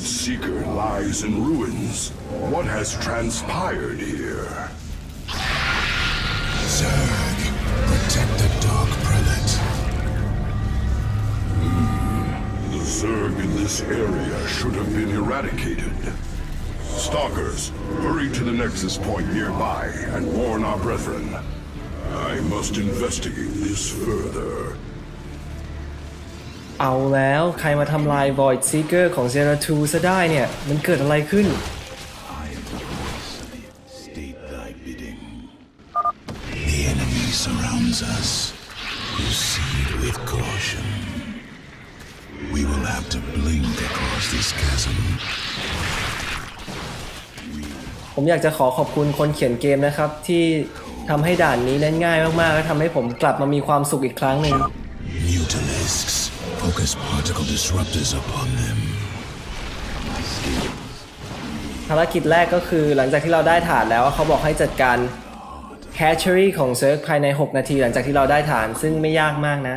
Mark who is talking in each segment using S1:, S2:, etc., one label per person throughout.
S1: Seeker lies in ruins. What has transpired here?
S2: Zerg, protect the Dark Prelate. Hmm.
S1: The Zerg in this area should have been eradicated. Stalkers, hurry to the Nexus point nearby and warn our brethren. I must investigate this further.
S3: เอาแล้วใครมาทำลาย Void Seeker ของ Zera 2ซะได้เนี่ย มันเกิดอะไรขึ้น
S2: State thy bidding. The enemy surrounds us. Proceed with caution. We will have to blink across this chasm.
S3: ผมอยากจะขอขอบคุณคนเขียนเกมนะครับ ที่ทำให้ด่านนี้เล่นง่ายมากๆ และทำให้ผมกลับมามีความสุขอีกครั้งหนึ่ง
S2: Mutalisks. Focus particle disruptors upon them.
S3: ภารกิจแรกก็คือหลังจากที่เราได้ฐานแล้วเขาบอกให้จัดการ Hatchery ของเซิร์ฟภายใน 6 นาทีหลังจากที่เราได้ฐานซึ่งไม่ยากมากนะ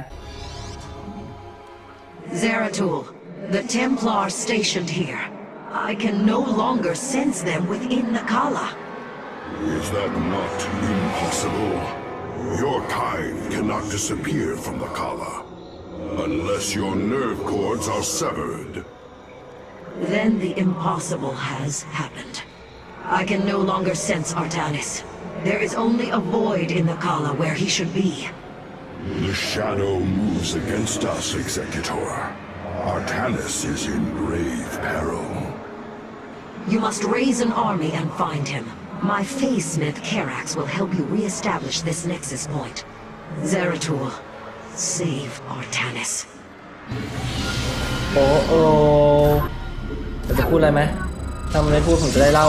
S4: Zeratul, the Templar stationed here. I can no longer sense them within the Kala.
S1: Is that not impossible? Your kind cannot disappear from the Kala. Unless your nerve cords are severed.
S4: Then the impossible has happened. I can no longer sense Artanis. There is only a void in the Kala where he should be.
S1: The shadow moves against us, Executor. Artanis is in grave peril.
S4: You must raise an army and find him. My face smith Karax will help you re-establish this nexus point. Zeratul, save Artanis.
S3: โอ้โอเราจะพูดอะไรไหมถ้ามันไม่พูดผมจะได้เล่า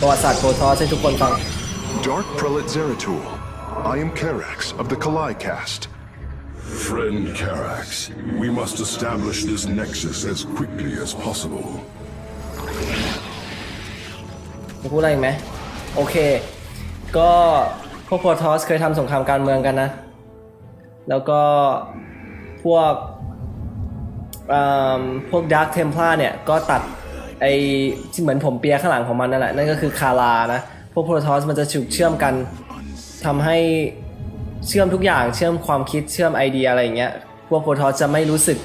S3: ประวัติศาสตร์โปรทอสให้ทุกคนฟัง
S5: Dark Prelate Zeratul. I am Karax of the Kalai Cast.
S1: Friend Karax, we must establish this nexus as quickly as possible.
S3: จะพูดอะไรอีกไหม โอเค ก็พวกโปรทอสเคยทำสงครามการเมืองกันนะ แล้วก็พวกพวกดาร์ t เทม p ล a r เนี่ยก็ตัดไอที่เหมือนผมเปียข้างหลังของมันนั่นแหละนั่นก็คือคารานะ พวกโปรทอสมันจะฉุกเชื่อมกันทำให้เชื่อมทุกอย่างเชื่อมความคิดเชื่อมไอเดียอะไรอย่างเงี้ยพวกโปรทอสจะไม่รู้สึก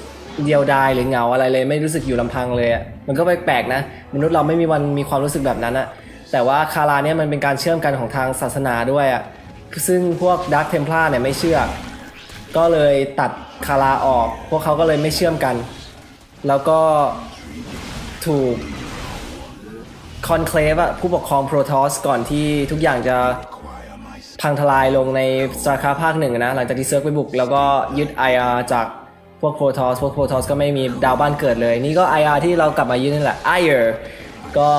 S3: เดียวดายหรือเหงาอะไรเลย ไม่รู้สึกอยู่ลำพังเลยมันก็แปลกๆนะ มนุษย์เราไม่มีวันมีความรู้สึกแบบนั้นอะแต่ว่าคาราเนี่ยมันเป็นการเชื่อมกันของทางศาสนาด้วยอะซึ่งพวกดาร์ t เทม p ล a r เนี่ยไม่เชื่อ ก็เลยตัดคาราออก พวกเขาก็เลยไม่เชื่อมกัน แล้วก็ถูกคอนเคลฟอะผู้ปกครองโปรทอสก่อนที่ทุกอย่างจะพังทลายลงในสตาร์คาภาคหนึ่งนะ หลังจากที่เซิร์ฟไปบุก แล้วก็ยึด IR จากพวกโปรทอสพวกโปรทอสก็ไม่มีดาวบ้านเกิดเลย นี่ก็ IR ที่เรากลับมายึดนี่แหละ IR ก็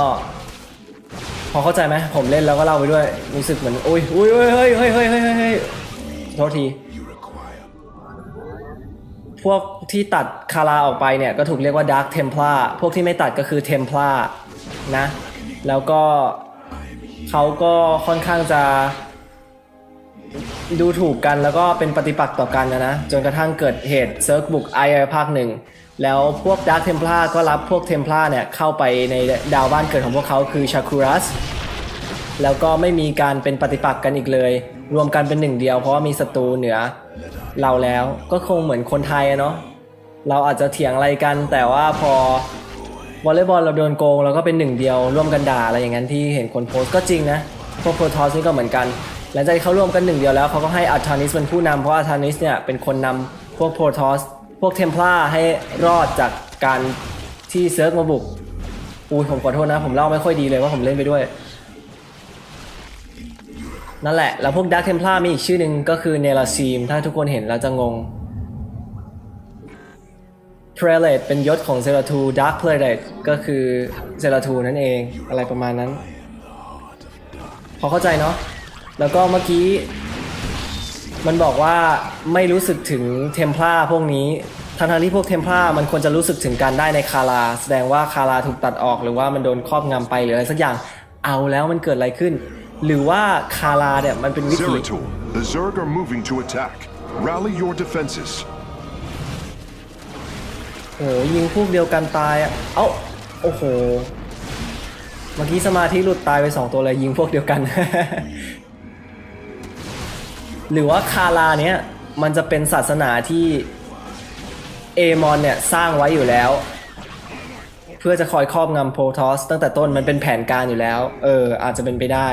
S3: พอเข้าใจไหมผมเล่นแล้วก็เล่าไปด้วย รู้สึกเหมือน อุ้ยอุ้ยเฮ้ยเฮ้ยเฮ้ยเฮ้ยเฮ้ยเฮ้ยโทษที วกที่ตัดคาราออกไปเนี่ยก็ถูกเรียกว่า Dark Templar พวกที่ไม่ตัดก็คือ Templar นะ แล้วก็เขาก็ค่อนข้างจะดูถูกกันแล้วก็เป็นปฏิปักษ์ต่อกันนะนะ จนกระทั่งเกิดเหตุเซิร์ฟบุกไอภาคหนึ่ง แล้วพวก Dark Templar ก็รับพวก Templar เนี่ยเข้าไปในดาวบ้านเกิดของพวกเขาคือชาคูรัส แล้วก็ไม่มีการเป็นปฏิปักษ์กันอีกเลย รวมกันเป็นหนึ่งเดียว เพราะว่ามีศัตรูเหนือ เราแล้วก็คงเหมือนคนไทยอะเนาะเราอาจจะเถียงอะไรกัน แต่ว่าพอวอลเลย์บอลเราโดนโกงเราก็เป็นหนึ่งเดียวร่วมกันด่าอะไรอย่างนั้นที่เห็นคนโพสต์ก็จริงนะพวกโปรทอสนี่ก็เหมือนกันหลังจากที่เขาร่วมกันหนึ่งเดียวแล้วเขาก็ให้อาร์ทานิสเป็นผู้นำเพราะอาร์ทานิสเนี่ยเป็นคนนำพวกโปรทอสพวกเทมพลาให้รอดจากการที่เซิร์ฟมาบุกอุ้ยผมขอโทษนะ ผมเล่าไม่ค่อยดีเลยว่าผมเล่นไปด้วย นั่นแหละ แล้วพวกดักเทมพลามีอีกชื่อหนึ่งก็คือเนลาซีม ถ้าทุกคนเห็นแล้วจะงง Prelate เป็นยศของเซราทู Dark Prelate ก็คือเซราทูนั่นเองอะไรประมาณนั้น พอเข้าใจเนาะแล้วก็เมื่อกี้ มันบอกว่าไม่รู้สึกถึงเทมพลาพวกนี้ทั้งที่พวกเทมพลามันควรจะรู้สึกถึงการได้ในคาราแสดงว่าคาราถูกตัดออกหรือว่ามันโดนครอบงำไปหรืออะไรสักอย่าง เอาแล้วมันเกิดอะไรขึ้น หรือว่าคาราเนี่ยมันเป็นวิธี
S5: Zeratul, the Zerg are moving to attack. Rally your defenses.
S3: โอ้โหยิงพวกเดียวกันตายอะ เอ้า โอ้โห เมื่อกี้สมาธิหลุดตายไปสองตัวเลยยิงพวกเดียวกัน หรือว่าคาราเนี้ยมันจะเป็นศาสนาที่เอมอนเนี่ยสร้างไว้อยู่แล้ว เพื่อจะคอยครอบงำโพทอสตั้งแต่ต้นมันเป็นแผนการอยู่แล้ว เออ อาจจะเป็นไปได้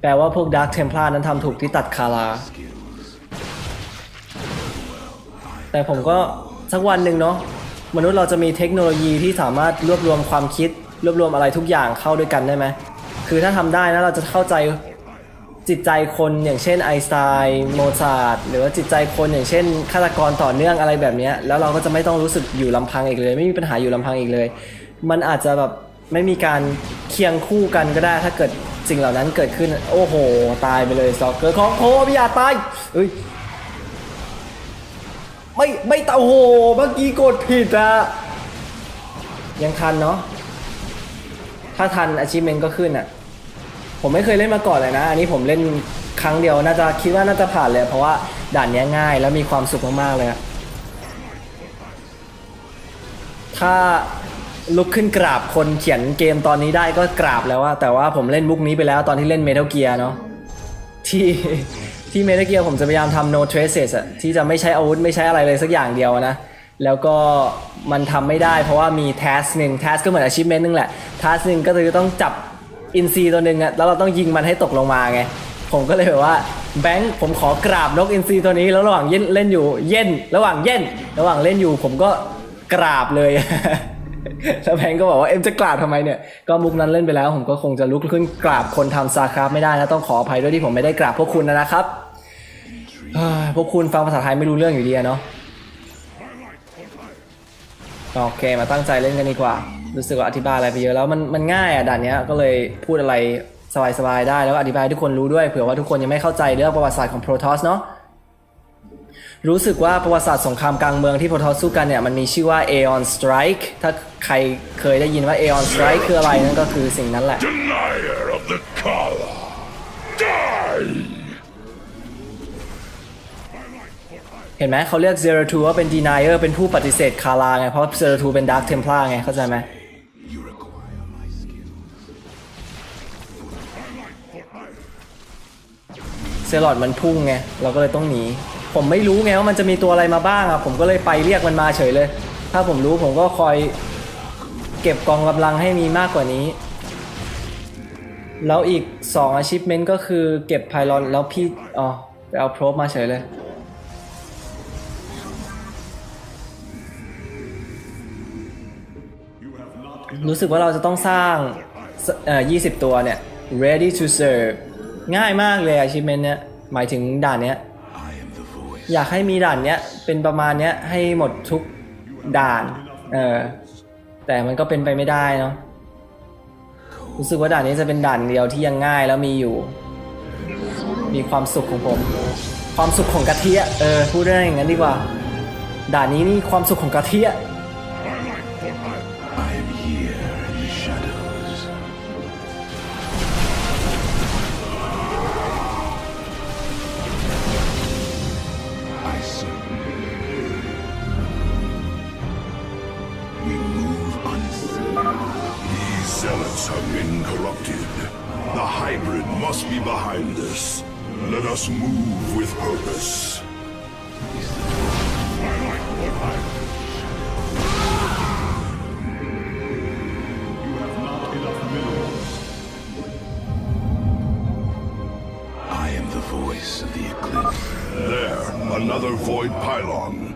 S3: แปลว่าพวกดาร์ k เทมพลานั้นทำถูกที่ตัดคารา แต่ผมก็สักวันหนึ่งเนาะมนุษย์เราจะมีเทคโนโลยีที่สามารถรวบรวมความคิด รวบรวมอะไรทุกอย่างเข้าด้วยกันได้ไหม คือถ้าทำได้นะเราจะเข้าใจจิตใจคนอย่างเช่นไอสไตน์โมซาร์ทหรือว่าจิตใจคนอย่างเช่นฆาตกรต่อเนื่องอะไรแบบนี้แล้วเราก็จะไม่ต้องรู้สึกอยู่ลำพังอีกเลย ไม่มีปัญหาอยู่ลำพังอีกเลย มันอาจจะแบบไม่มีการเคียงคู่กันก็ได้ถ้าเกิด สิ่งเหล่านั้นเกิดขึ้น โอ้โห ตายไปเลยสอกเกอร์ของโพพี่อยาตายเอ้ยไม่ไม่ตาโหเมื่อกี้กดผิดอะยังทันเนาะถ้าทัน achievement ก็ขึ้นอะผมไม่เคยเล่นมาก่อนเลยนะ อันนี้ผมเล่นครั้งเดียวน่าจะคิดว่าน่าจะผ่านเลย เพราะว่าด่านนี้ง่ายแล้วมีความสุขมากๆเลยอะถ้า ลุกขึ้นกราบคนเขียนเกมตอนนี้ได้ก็กราบแล้วว่าแต่ว่าผมเล่นมุกนี้ไปแล้วตอนที่เล่น Metal Gear เนาะที่ที่เมทัลเกียร์ผมจะพยายามทำ no traces อะที่จะไม่ใช้อาวุธไม่ใช้อะไรเลยสักอย่างเดียวนะ แล้วก็มันทำไม่ได้เพราะว่ามี task หนึ่ง task ก็เหมือน achievement นึงแหละ task หนึ่งก็คือต้องจับอินซีตัวหนึ่งอะแล้วเราต้องยิงมันให้ตกลงมาไง ผมก็เลยแบบว่าแบงค์ผมขอกราบนกอินซีตัวนี้แล้วระหว่างเย็นเล่นอยู่เย็น ระหว่างเย็น ระหว่างเล่นอยู่ผมก็กราบเลย แล้วแพงก็บอกว่าเอ็มจะกราบทำไมเนี่ย ก็มุกนั้นเล่นไปแล้ว ผมก็คงจะลุกขึ้นกราบคนทำซาคราฟไม่ได้นะ ต้องขออภัยด้วยที่ผมไม่ได้กราบพวกคุณนะครับ พวกคุณฟังภาษาไทยไม่รู้เรื่องอยู่ดีเนาะ โอเค มาตั้งใจเล่นกันดีกว่า รู้สึกว่าอธิบายอะไรไปเยอะแล้วมันมันง่ายอะด่านเนี้ยก็เลยพูดอะไรสบายๆได้แล้วอธิบายทุกคนรู้ด้วยเผื่อว่าทุกคนยังไม่เข้าใจเรื่องประวัติศาสตร์ของโปรทอสเนาะ รู้สึกว่าประวัติศาสตร์สงครามกลางเมืองที่โปรทอสสู้กันเนี่ยมันมีชื่อว่า Aeon Strike ถ้าใครเคยได้ยินว่า Aeon Strike คืออะไรนั่นก็คือสิ่งนั้นแหละ
S1: Denier of the Kala! Die!
S3: เห็นไหมเขาเรียก Zero Two ว่าเป็น Denier เป็นผู้ปฏิเสธคาราไง เพราะ Zero Two เป็น Dark Templar ไง เข้าใจไหม
S2: You require my skill.
S3: เซลอดมันพุ่งไง เราก็เลยต้องหนี ผมไม่รู้ไงว่ามันจะมีตัวอะไรมาบ้างอะผมก็เลยไปเรียกมันมาเฉยเลย ถ้าผมรู้ผมก็คอยเก็บกองกำลังให้มีมากกว่านี้ แล้วอีก2 achievement ก็คือเก็บไพลอนแล้วพี่อ๋อไปเอาโพรบมาเฉยเลยรู้สึกว่าเราจะต้องสร้างเอ่อ20 ตัวเนี่ย ready to serve ง่ายมากเลย achievement เนี่ย หมายถึงด่านเนี้ย อยากให้มีด่านเนี้ยเป็นประมาณเนี้ยให้หมดทุกด่าน เออ แต่มันก็เป็นไปไม่ได้เนาะ รู้สึกว่าด่านนี้จะเป็นด่านเดียวที่ยังง่ายแล้วมีอยู่ มีความสุขของผม ความสุขของกะทิเออ พูดได้อย่างนั้นดีกว่า ด่านนี้นี่ความสุขของกะทิ
S1: been corrupted. The hybrid must be behind this. Let us move with purpose.
S2: I am the voice of the eclipse.
S1: There, another void pylon.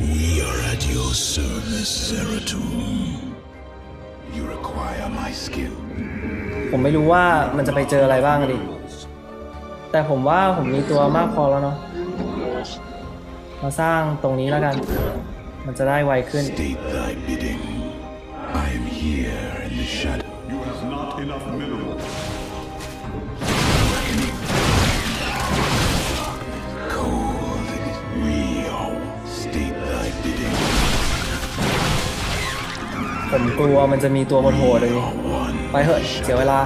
S2: We are at your service, Zeratul. You require my skill.
S3: ผมไม่รู้ว่ามันจะไปเจออะไรบ้างดิ แต่ผมว่าผมมีตัวมากพอแล้วเนาะ มาสร้างตรงนี้แล้วกัน มันจะได้ไวขึ้น
S2: State thy bidding. I am here in the shadow.
S6: You have not enough minerals.
S3: ผมกลัวมันจะมีตัวบนโหเลยไปเถอะเสียเวลา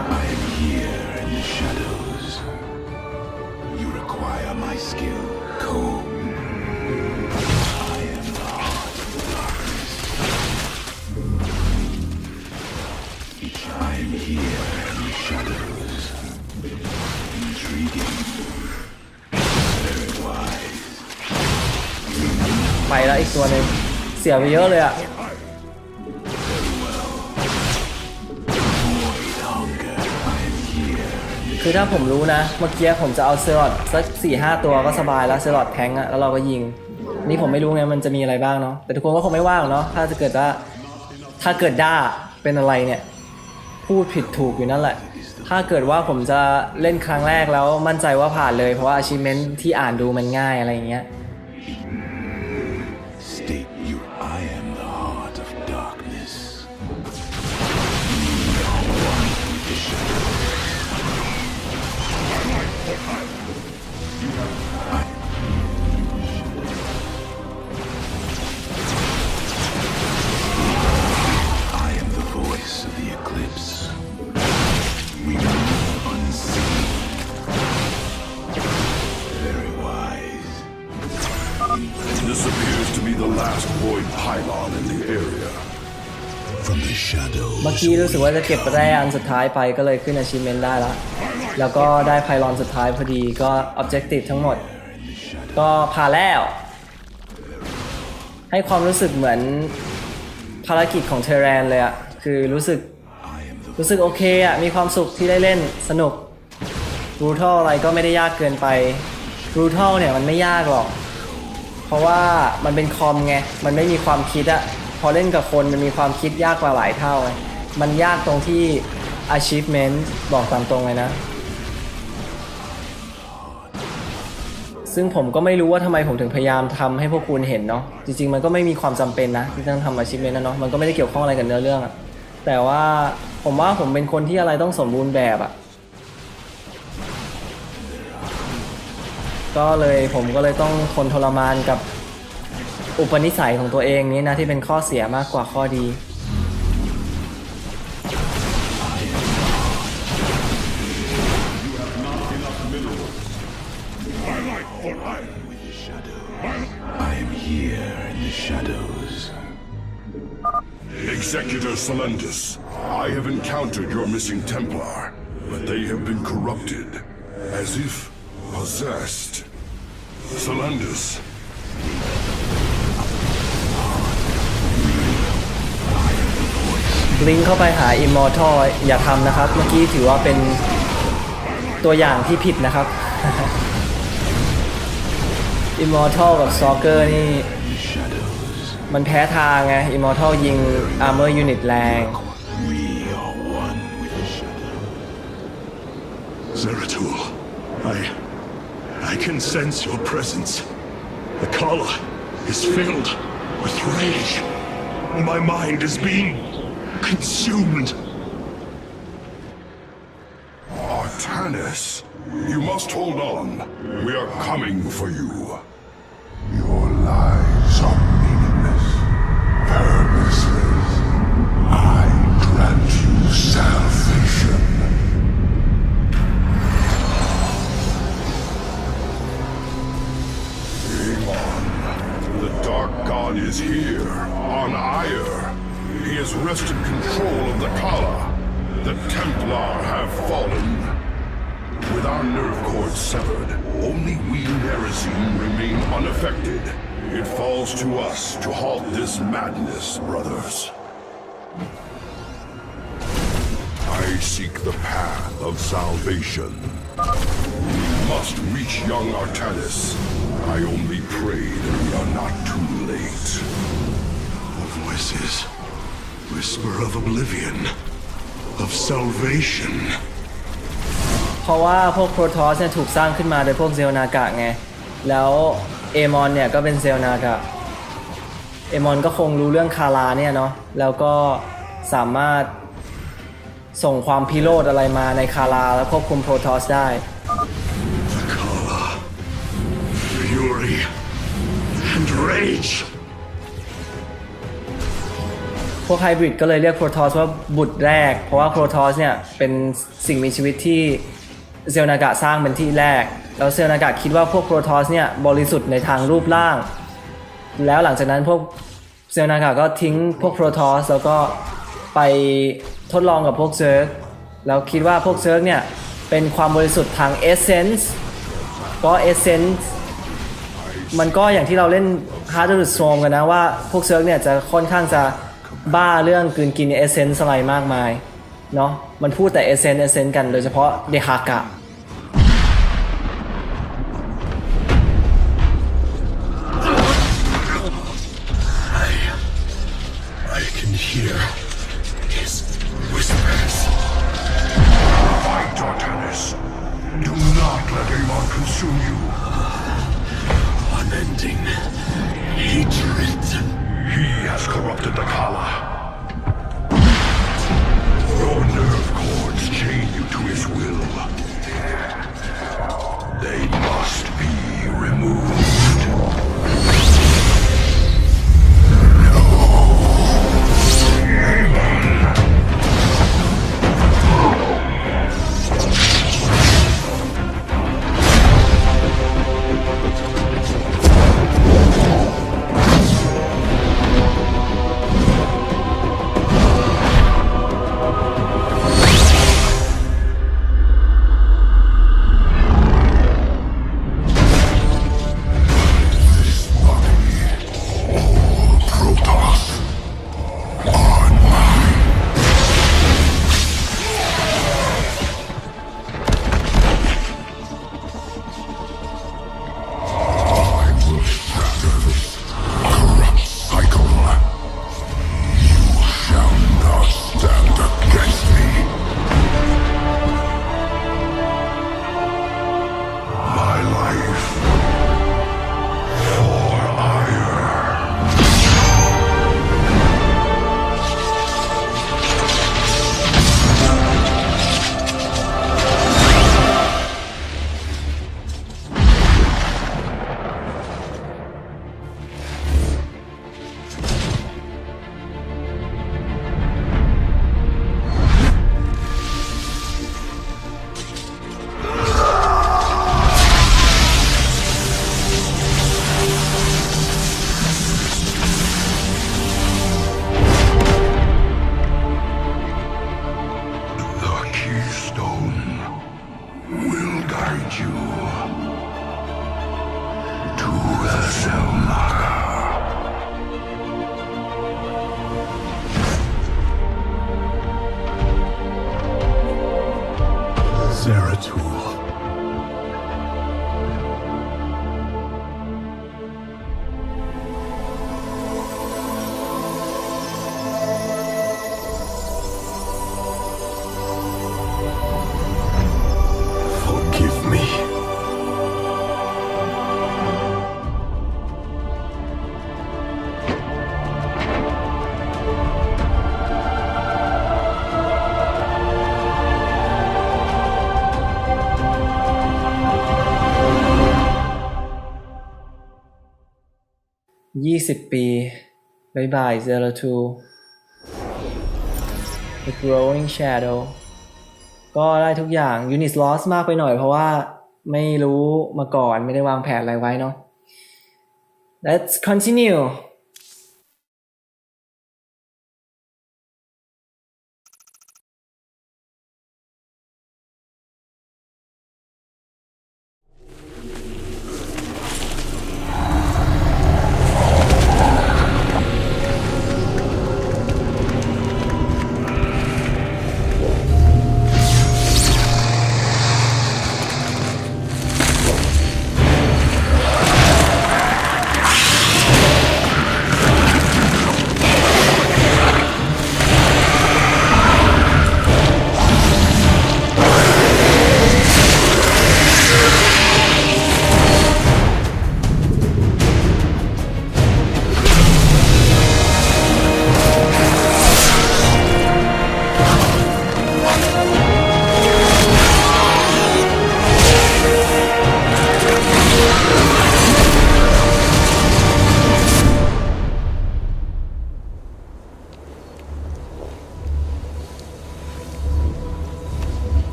S3: ไปแล้วอีกตัวหนึ่งเสียไปเยอะเลยอะ คือถ้าผมรู้นะ เมื่อกี้ผมจะเอาเซอร์ลอดสักสี่ห้าตัวก็สบายแล้วเซอร์ลอดแทงอะแล้วเราก็ยิง นี่ผมไม่รู้ไงมันจะมีอะไรบ้างเนาะแต่ทุกคนก็คงไม่ว่างเนาะถ้าจะเกิดว่าถ้าเกิดด้าเป็นอะไรเนี่ย พูดผิดถูกอยู่นั่นแหละ ถ้าเกิดว่าผมจะเล่นครั้งแรกแล้วมั่นใจว่าผ่านเลยเพราะว่า achievement ที่อ่านดูมันง่ายอะไรอย่างเงี้ย เมื่อกี้รู้สึกว่าจะเก็บแร่อันสุดท้ายไปก็เลยขึ้น achievement ได้ละ แล้วก็ได้ไพลอนสุดท้ายพอดีก็ objective ทั้งหมด ก็ผ่าแล้ว ให้ความรู้สึกเหมือนภารกิจของเทเรนเลยอะคือรู้สึกรู้สึกโอเคอะมีความสุขที่ได้เล่นสนุก brutal อะไรก็ไม่ได้ยากเกินไป brutal เนี่ยมันไม่ยากหรอก เพราะว่ามันเป็นคอมไง มันไม่มีความคิดอะ พอเล่นกับคนมันมีความคิดยากกว่าหลายเท่าไงมันยากตรงที่ achievement บอกตามตรงเลยนะ ซึ่งผมก็ไม่รู้ว่าทำไมผมถึงพยายามทำให้พวกคุณเห็นเนาะจริง ๆ มันก็ไม่มีความจำเป็นนะที่ต้องทำ achievement นะเนาะมันก็ไม่ได้เกี่ยวข้องอะไรกับเนื้อเรื่องอะแต่ว่าผมว่าผมเป็นคนที่อะไรต้องสมบูรณ์แบบอะก็เลยผมก็เลยต้องทนทรมานกับ อุปนิสัยของตัวเองนี้นะที่เป็นข้อเสียมากกว่าข้อดี
S2: I am here in the shadows.
S1: Executor Solendus, I have encountered your missing Templar, but they have been corrupted, as if possessed. Solendus,
S3: ลิงเข้าไปหา Immortal อย่าทำนะครับ เมื่อกี้ถือว่าเป็นตัวอย่างที่ผิดนะครับ Immortal กับ Stalker นี่ มันแพ้ทางไง Immortal ยิง Armor Unit แรง
S2: We are one with the shadow.
S5: Zeratul, I. I can sense your presence. The Kala is filled with rage. My mind is being consumed.
S1: Artanis, you must hold on. We are coming for you. Wrested control of the Kala. The Templar have fallen. With our nerve cords severed, only we Nerazine remain unaffected. It falls to us to halt this madness, brothers. I seek the path of salvation. We must reach young Artanis. I only pray that we are not too late.
S5: The voices whisper of oblivion, of salvation.
S3: เพราะว่าพวกโปรทอสเนี่ยถูกสร้างขึ้นมาโดยพวกเซลนากะไง แล้วเอมอนเนี่ยก็เป็นเซลนากะ เอมอนก็คงรู้เรื่องคาราเนี่ยเนาะ แล้วก็สามารถส่งความพิโรธอะไรมาในคาราแล้วควบคุมโปรทอสได้
S5: The Kala. Fury and rage.
S3: พวกไฮบริดก็เลยเรียกโปรทอสว่าบุตรแรก เพราะว่าโปรทอสเนี่ยเป็นสิ่งมีชีวิตที่เซลนากะสร้างเป็นที่แรก แล้วเซลนากะคิดว่าพวกโปรทอสเนี่ยบริสุทธิ์ในทางรูปร่าง แล้วหลังจากนั้นพวกเซลนากะก็ทิ้งพวกโปรทอสแล้วก็ไปทดลองกับพวกเซิร์กแล้วคิดว่าพวกเซิร์กเนี่ยเป็นความบริสุทธิ์ทางเอเซนส์ก็เอเซนส์มันก็อย่างที่เราเล่น Hard to Storm กันนะว่าพวกเซิร์กเนี่ยจะค่อนข้างจะ บ้าเรื่องกินกินเอเซนส์อะไรมากมายเนาะมันพูดแต่เอเซนส์เอเซนส์กันโดยเฉพาะเดฮากะ
S1: corrupted
S5: Zeratul. ยี่สิ
S3: บปีบายบาย Zero Two The Growing Shadow ก็ได้ทุกอย่าง Unit Loss มากไปหน่อยเพราะว่าไม่รู้มาก่อนไม่ได้วางแผนอะไรไว้เนาะ Let's continue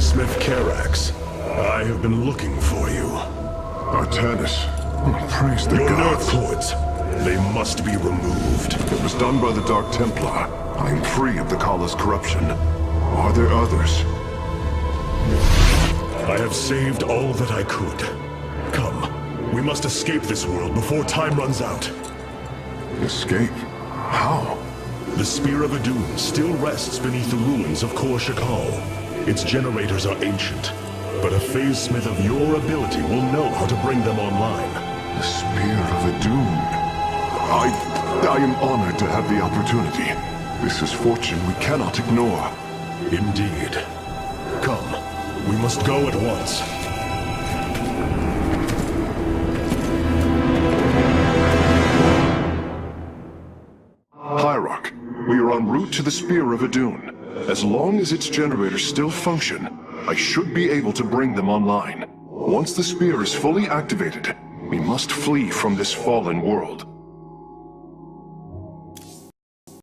S5: Smith Karax. I have been looking for you.
S1: Artanis, praise the
S5: Your
S1: gods.
S5: cords. They must be removed.
S7: It was done by the Dark Templar. I am free of the Kala's corruption. Are there others?
S5: I have saved all that I could. Come, we must escape this world before time runs out.
S7: Escape? How?
S5: The Spear of Adun still rests beneath the ruins of Kor Shakal. Its generators are ancient, but a phase smith of your ability will know how to bring them online.
S7: The Spear of Adun. I... I am honored to have the opportunity. This is fortune we cannot ignore.
S5: Indeed. Come, we must go at once.
S7: Hierarch, we are en route to the Spear of Adun. As long as its generators still function, I should be able to bring them online. Once the spear is fully activated, we must flee from this fallen world.